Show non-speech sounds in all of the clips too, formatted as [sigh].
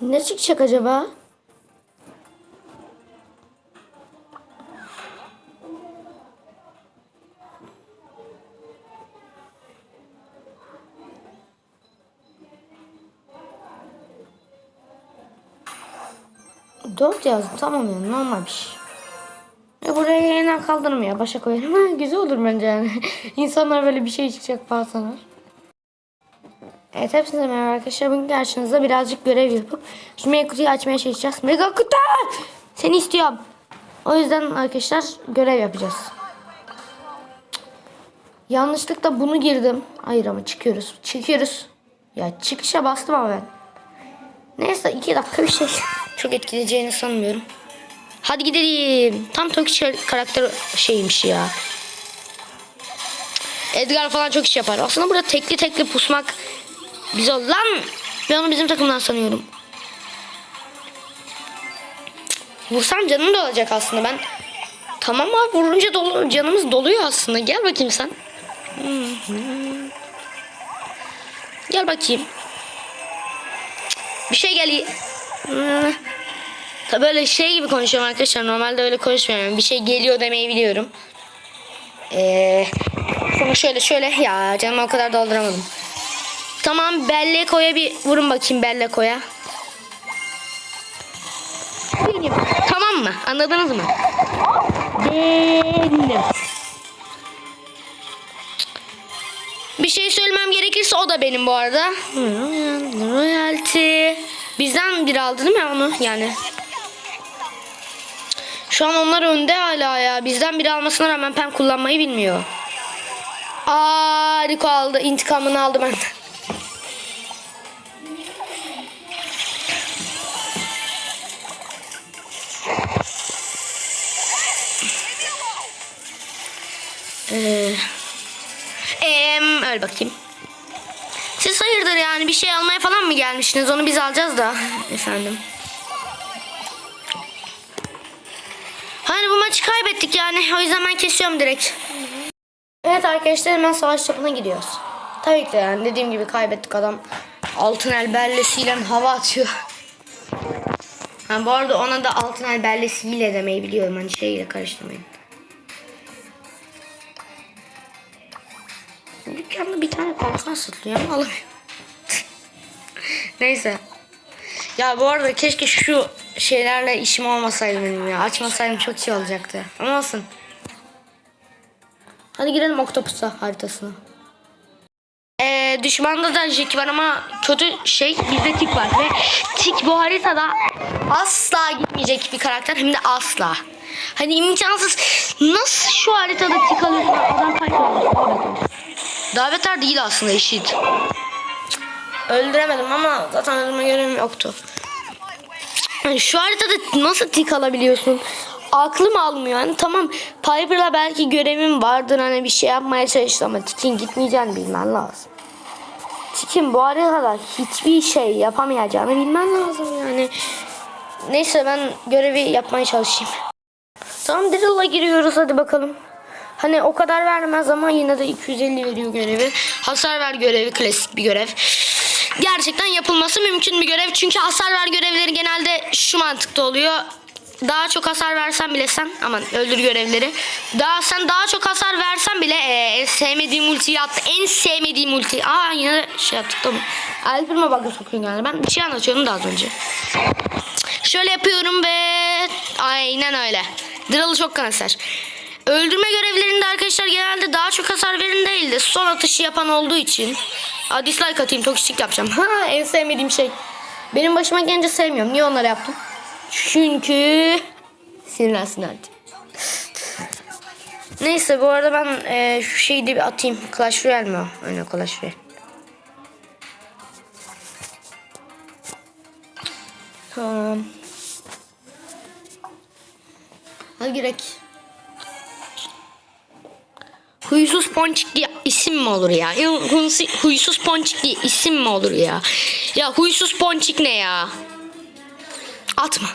Ne çıkacak acaba? Dört yazdı tamam yani normal bir şey. E buraya yeniden kaldırmıyor. Başa koyarım. [laughs] Güzel olur bence yani. [laughs] İnsanlar böyle bir şey çıkacak falan sanar. Evet hepsinize merhaba arkadaşlar. Bugün karşınızda birazcık görev yapıp şu mega kutuyu açmaya çalışacağız. Mega kutu! Seni istiyorum. O yüzden arkadaşlar görev yapacağız. Yanlışlıkla bunu girdim. Hayır ama çıkıyoruz. Çıkıyoruz. Ya çıkışa bastım ama ben. Neyse iki dakika bir şey. [laughs] Çok etkileyeceğini sanmıyorum. Hadi gidelim. Tam Toki karakter şeymiş ya. Edgar falan çok iş yapar. Aslında burada tekli tekli pusmak biz ol lan. Ben onu bizim takımdan sanıyorum. Vursam canım da olacak aslında ben. Tamam abi vurunca dolu, canımız doluyor aslında. Gel bakayım sen. Gel bakayım. Bir şey gel. Tabi böyle şey gibi konuşuyorum arkadaşlar. Normalde öyle konuşmuyorum. Bir şey geliyor demeyi biliyorum. Ee, şöyle şöyle ya canımı o kadar dolduramadım. Tamam belle koya bir vurun bakayım belle koya. Benim. Tamam mı? Anladınız mı? Benim. Bir şey söylemem gerekirse o da benim bu arada. Royalty. Bizden bir aldı değil mi onu yani? Şu an onlar önde hala ya. Bizden biri almasına rağmen Pem kullanmayı bilmiyor. Aa Rico aldı. İntikamını aldı benden. Öl bakayım. Siz hayırdır yani bir şey almaya falan mı gelmişsiniz? Onu biz alacağız da efendim. Hani bu maçı kaybettik yani. O yüzden ben kesiyorum direkt. Evet arkadaşlar hemen savaş çapına gidiyoruz. Tabii ki de yani dediğim gibi kaybettik adam. Altın el bellesiyle hava atıyor. Ha, bu arada ona da altın el bellesiyle demeyi biliyorum. Hani şeyle karıştırmayın. Dükkanda bir tane kalkan satılıyor ama alamıyorum. [laughs] Neyse. Ya bu arada keşke şu şeylerle işim olmasaydı benim ya. Açmasaydım çok iyi olacaktı. Ama olsun. Hadi girelim Octopus'a haritasına. Ee, düşmanda da Jack var ama kötü şey bizde tik var ve tik bu haritada asla gitmeyecek bir karakter hem de asla. Hani imkansız nasıl şu haritada tik alıyorsun adam kaç olmuş daha beter değil aslında eşit. Öldüremedim ama zaten öldürme görevim yoktu. Yani şu haritada nasıl tik alabiliyorsun? Aklım almıyor. Yani tamam Piper'la belki görevim vardır hani bir şey yapmaya çalıştı ama Tik'in gitmeyeceğini bilmen lazım. Tik'in bu haritada hiçbir şey yapamayacağını bilmen lazım yani. Neyse ben görevi yapmaya çalışayım. Tamam Drill'la giriyoruz hadi bakalım. Hani o kadar vermez ama yine de 250 veriyor görevi. Hasar ver görevi klasik bir görev. Gerçekten yapılması mümkün bir görev. Çünkü hasar ver görevleri genelde şu mantıkta oluyor. Daha çok hasar versen bile sen aman öldür görevleri. Daha sen daha çok hasar versen bile e, en sevmediğim ultiyi attı. En sevmediğim ulti. Aa yine de şey yaptık tamam. Alpirme bug'ı sokuyor yani. Ben bir şey anlatıyordum da az önce. Şöyle yapıyorum ve aynen öyle. Drill'ı çok kanser. Öldürme görevlerinde arkadaşlar genelde daha çok hasar verin değil de son atışı yapan olduğu için. Aa, dislike atayım toksiklik yapacağım. Ha en sevmediğim şey. Benim başıma gelince sevmiyorum. Niye onları yaptım? Çünkü sinirlensin artık. Neyse bu arada ben e, şu şeyi de bir atayım. Clash Royale mi o? Aynen Clash Royale. Tamam. Hadi girek. Huysuz Ponçik diye isim mi olur ya? Huysuz, Ponçik diye isim mi olur ya? Ya Huysuz Ponçik ne ya? Atma.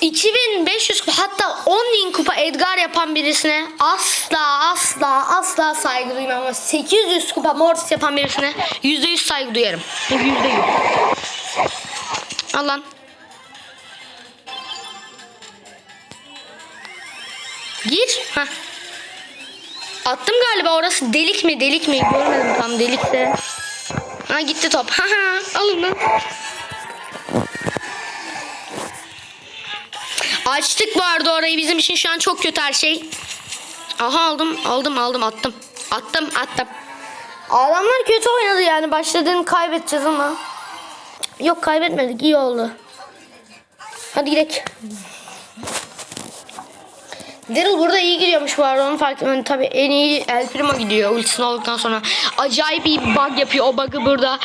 2500 kupa hatta 10.000 kupa Edgar yapan birisine asla asla asla saygı duymam ama 800 kupa Mortis yapan birisine %100 saygı duyarım. %100. Al Gir. Heh. Attım galiba orası delik mi delik mi görmedim tam delikte. Ha gitti top. Ha ha alın lan. Açtık arada orayı bizim için şu an çok kötü her şey. Aha aldım aldım aldım attım. Attım attım. Adamlar kötü oynadı yani başladığını kaybedeceğiz ama. Yok kaybetmedik iyi oldu. Hadi gidelim. Daryl burada iyi gidiyormuş bu arada onu fark. Yani tabii en iyi El Primo gidiyor ultisini olduktan sonra. Acayip bir bug yapıyor o bug'ı burada.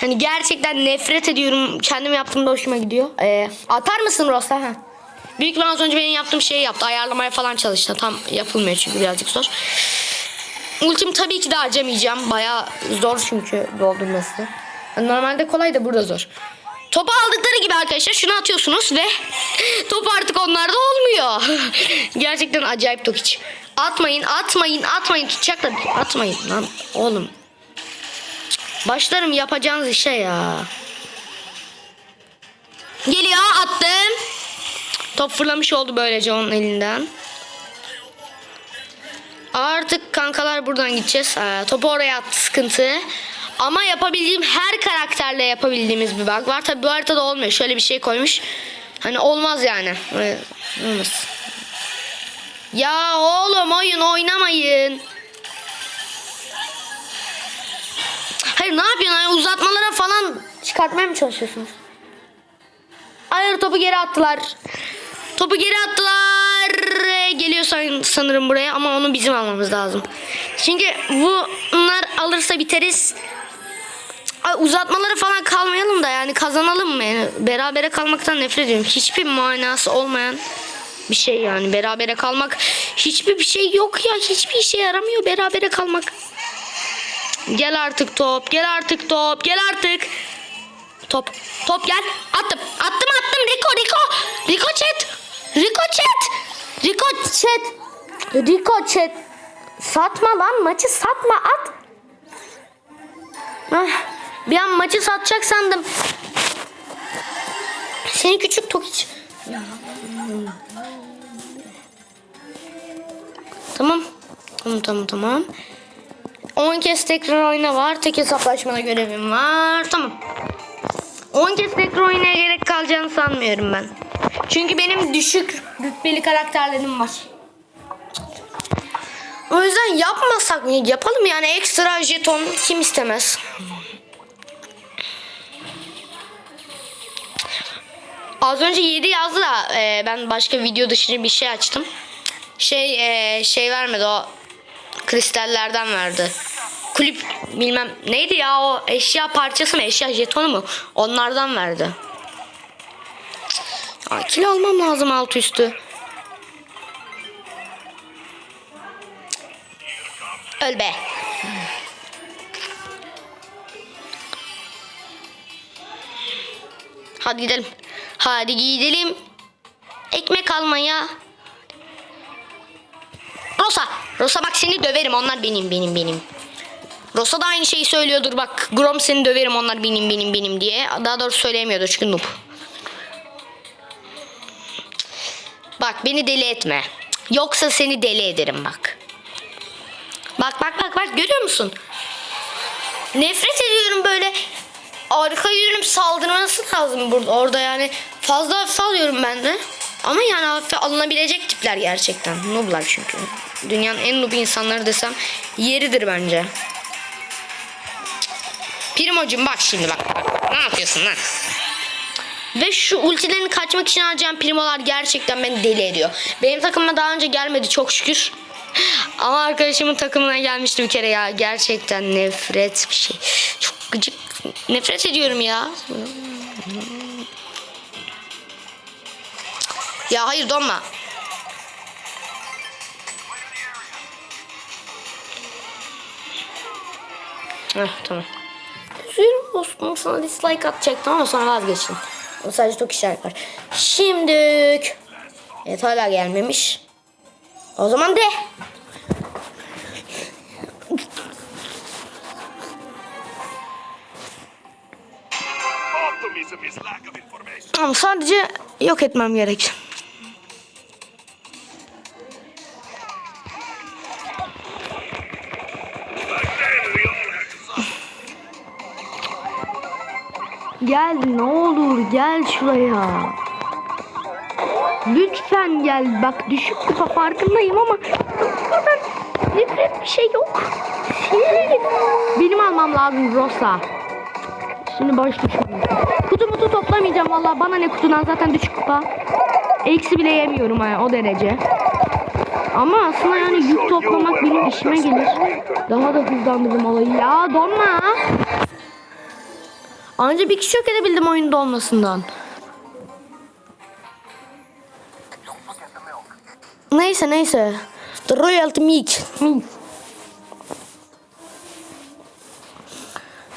Hani gerçekten nefret ediyorum. Kendim yaptığımda hoşuma gidiyor. Ee, atar mısın Rosa? Ha. Büyük bir az önce benim yaptığım şeyi yaptı. Ayarlamaya falan çalıştı. Tam yapılmıyor çünkü birazcık zor. Ultim tabii ki de harcamayacağım. Baya zor çünkü doldurması. Normalde kolay da burada zor. Topu aldıkları gibi arkadaşlar şunu atıyorsunuz ve [laughs] top artık onlarda olmuyor. [laughs] Gerçekten acayip Tokiç. Atmayın, atmayın, atmayın. Tutacaklar. Atmayın lan oğlum. Başlarım yapacağınız işe ya. Geliyor attım. Top fırlamış oldu böylece onun elinden. Artık kankalar buradan gideceğiz. Ee, topu oraya attı sıkıntı. Ama yapabildiğim her karakterle yapabildiğimiz bir bug var. Tabi bu haritada olmuyor. Şöyle bir şey koymuş. Hani olmaz yani. Olmaz. Ya oğlum oyun oynamayın. Hayır ne yapıyorsun? Uzatmalara falan çıkartmaya mı çalışıyorsunuz? Hayır topu geri attılar. Topu geri attılar. Geliyor san- sanırım buraya ama onu bizim almamız lazım. Çünkü bunlar alırsa biteriz. Ay, uzatmalara falan kalmayalım da yani kazanalım mı? Yani berabere kalmaktan nefret ediyorum. Hiçbir manası olmayan bir şey yani. Berabere kalmak hiçbir bir şey yok ya. Hiçbir işe yaramıyor berabere kalmak. Gel artık top. Gel artık top. Gel artık. Top. Top gel. Attım. Attım attım. Rico Rico. Rico chat. Rico chat. Rico chat. Rico chat. Satma lan maçı satma at. Ah, bir an maçı satacak sandım. Seni küçük tokiç. Tamam. Tamam tamam tamam. 10 kez tekrar oyna var. Tek hesaplaşmada görevim var. Tamam. 10 kez tekrar oynaya gerek kalacağını sanmıyorum ben. Çünkü benim düşük rütbeli karakterlerim var. O yüzden yapmasak mı? Yapalım yani ekstra jeton kim istemez? Az önce 7 yazdı da e, ben başka video dışı bir şey açtım. Şey e, şey vermedi o kristallerden verdi. Kulüp bilmem neydi ya o eşya parçası mı eşya jetonu mu onlardan verdi. Kilo almam lazım alt üstü. Öl be. Hadi gidelim. Hadi gidelim. Ekmek almaya. Rosa. Rosa bak seni döverim. Onlar benim benim benim. Rosa da aynı şeyi söylüyordur bak. Grom seni döverim onlar benim benim benim diye. Daha doğrusu söyleyemiyordur çünkü noob. Bak beni deli etme. Yoksa seni deli ederim bak. Bak bak bak bak görüyor musun? Nefret ediyorum böyle arka yürüm saldırması lazım burada orada yani fazla hafife alıyorum ben de. Ama yani hafife alınabilecek tipler gerçekten. Nooblar çünkü. Dünyanın en noob insanları desem yeridir bence. Primocum bak şimdi bak. bak. Ne yapıyorsun lan? Ve şu ultilerini kaçmak için harcayan primolar gerçekten beni deli ediyor. Benim takımıma daha önce gelmedi çok şükür. [laughs] Ama arkadaşımın takımına gelmişti bir kere ya. Gerçekten nefret bir şey. Çok gıcık. Nefret ediyorum ya. Ya hayır donma. Heh, tamam. Üzülüm dostum sana dislike atacaktım ama sonra vazgeçtim. O sadece çok işaret var. Şimdi Evet hala gelmemiş. O zaman de. Ama sadece yok etmem gerek. Gel ne olur gel şuraya. Lütfen gel. Bak düşük kupa farkındayım ama bu kadar nefret bir şey yok. Benim almam lazım Rosa. Şimdi boş düşünüyorum. Kutu mutu toplamayacağım valla. Bana ne kutudan zaten düşük kupa. Eksi bile yemiyorum ha, o derece. Ama aslında yani yük toplamak benim işime gelir. Daha da hızlandırdım olayı. Ya donma. Anca bir kişi yok edebildim oyunda olmasından. Neyse neyse. The Milk. Milk.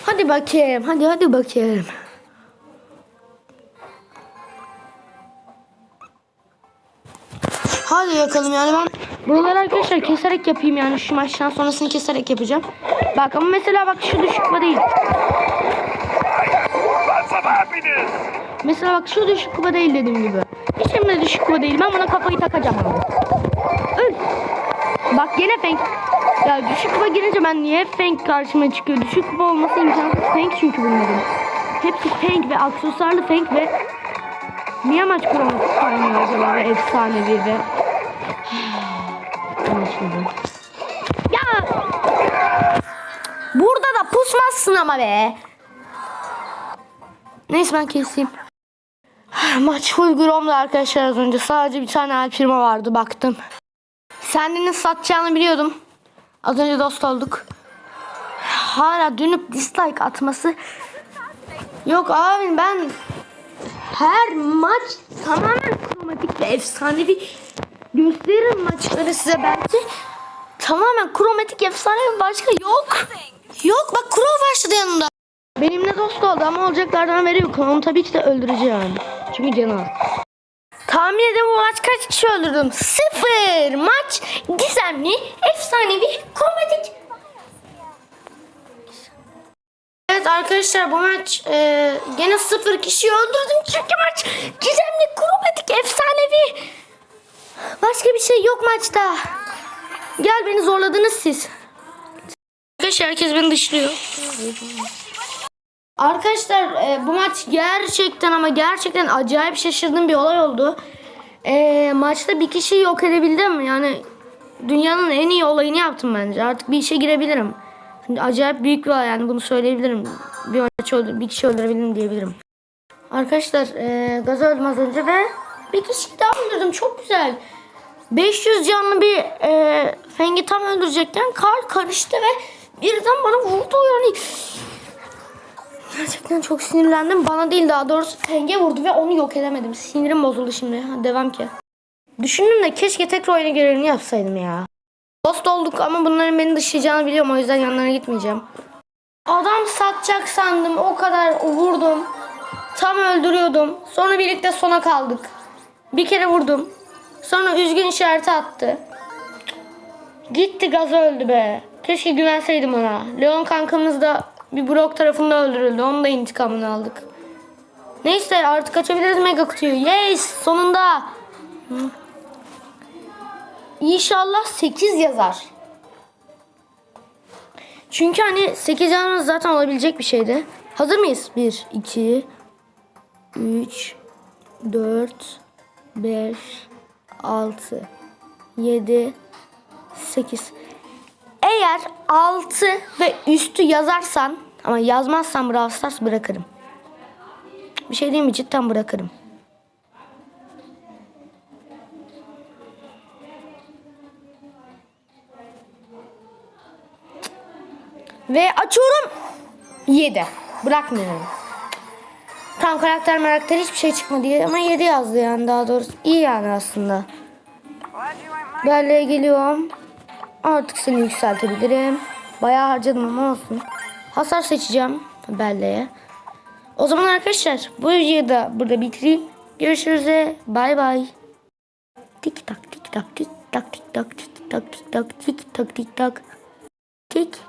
Hadi bakayım. Hadi hadi bakayım. Hadi bakalım yani ben buraları arkadaşlar keserek yapayım yani şu maçtan sonrasını keserek yapacağım. Bak ama mesela bak şu düşük kupa değil. Of happiness. Mesela bak şu düşük kupa değil dediğim gibi. Hiçbir de düşük kupa değil. Ben buna kafayı takacağım abi. Öl. Bak gene Fenk. Ya düşük kupa girince ben niye Fenk karşıma çıkıyor? Düşük kupa olması imkansız. Fenk çünkü bunların. Hepsi Fenk ve aksesuarlı Fenk ve niye maç kuramadık kaynıyor acaba ve efsanevi ve [sighs] Anlaşıldı. Ya Burada da pusmazsın ama be. Neyse ben keseyim. Maç full Grom'da arkadaşlar az önce. Sadece bir tane Primo vardı baktım. Sendinin satacağını biliyordum. Az önce dost olduk. Hala dönüp dislike atması. Yok abi ben her maç tamamen kromatik ve efsanevi gösteririm maçları size belki. Tamamen kromatik efsanevi başka yok. Yok bak Crow başladı yanında. Benimle dost oldu ama olacaklardan haberi yok. Onu tabii ki de öldüreceğim. Çünkü canı az. Tahmin edin bu maç kaç kişi öldürdüm? Sıfır maç gizemli, efsanevi, komedi. Evet arkadaşlar bu maç e, gene sıfır kişi öldürdüm çünkü maç gizemli, kromatik, efsanevi. Başka bir şey yok maçta. Gel beni zorladınız siz. Arkadaşlar herkes beni dışlıyor. Arkadaşlar e, bu maç gerçekten ama gerçekten acayip şaşırdığım bir olay oldu. E, maçta bir kişiyi yok edebildim. Yani dünyanın en iyi olayını yaptım bence. Artık bir işe girebilirim. Acayip büyük bir olay yani bunu söyleyebilirim. Bir maç öldür, bir kişi öldürebilirim diyebilirim. Arkadaşlar e, gaz öldüm az önce ve bir kişiyi daha öldürdüm. Çok güzel. 500 canlı bir e, Feng'i tam öldürecekken kar karıştı ve birden bana vurdu yani. Gerçekten çok sinirlendim. Bana değil daha doğrusu Feng'e vurdu ve onu yok edemedim. Sinirim bozuldu şimdi. Ha, devam ki. Düşündüm de keşke tekrar oyuna görevini yapsaydım ya. Dost olduk ama bunların beni dışlayacağını biliyorum. O yüzden yanlarına gitmeyeceğim. Adam satacak sandım. O kadar vurdum. Tam öldürüyordum. Sonra birlikte sona kaldık. Bir kere vurdum. Sonra üzgün işareti attı. Gitti gaz öldü be. Keşke güvenseydim ona. Leon kankamız da bir Brock tarafında öldürüldü. Onun da intikamını aldık. Neyse artık açabiliriz mega kutuyu. Yes sonunda. İnşallah 8 yazar. Çünkü hani 8 yazmanız zaten olabilecek bir şeydi. Hazır mıyız? 1, 2, 3, 4, 5, 6, 7, 8. Eğer 6 ve üstü yazarsan ama yazmazsan Brawl Stars bırakırım. Bir şey diyeyim mi? Cidden bırakırım. Ve açıyorum. 7. Bırakmıyorum. Tam karakter merakter hiçbir şey çıkmadı ama 7 yazdı yani daha doğrusu. iyi yani aslında. Berle'ye geliyorum. Artık seni yükseltebilirim. Bayağı harcadım ama olsun. Hasar seçeceğim Belle'ye. O zaman arkadaşlar bu videoyu da burada bitireyim. Görüşürüz ve bay bay. tik tak tik tak tik tak tik tak tik tak tik tak tik tak tik tak tik